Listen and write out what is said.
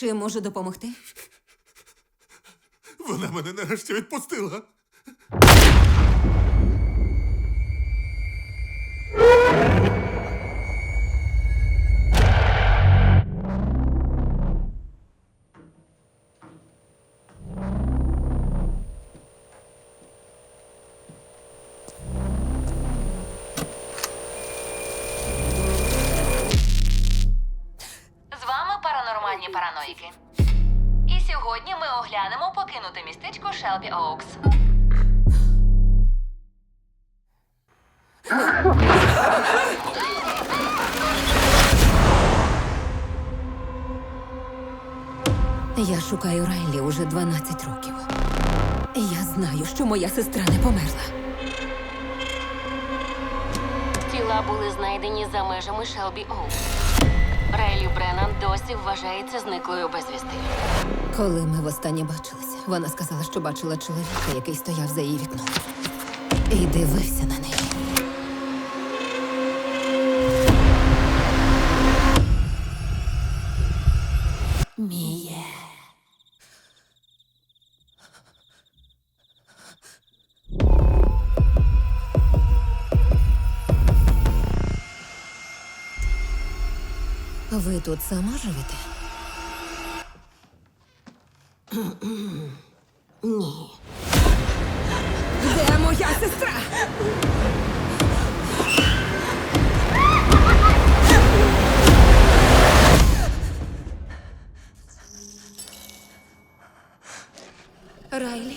Чи можу допомогти? Вона мене нарешті відпустила. Параноїки. І сьогодні ми оглянемо покинуте містечко Шелбі Оукс. Я шукаю Райлі уже 12 років. Я знаю, що моя сестра не померла. Тіла були знайдені за межами Шелбі Оукс. Рейлі Бреннан досі вважається зниклою безвісти. Коли ми востаннє бачилися, вона сказала, що бачила чоловіка, який стояв за її вікном. І дивився на неї. Ви тут сама живете? Ні. Де моя сестра? Райлі?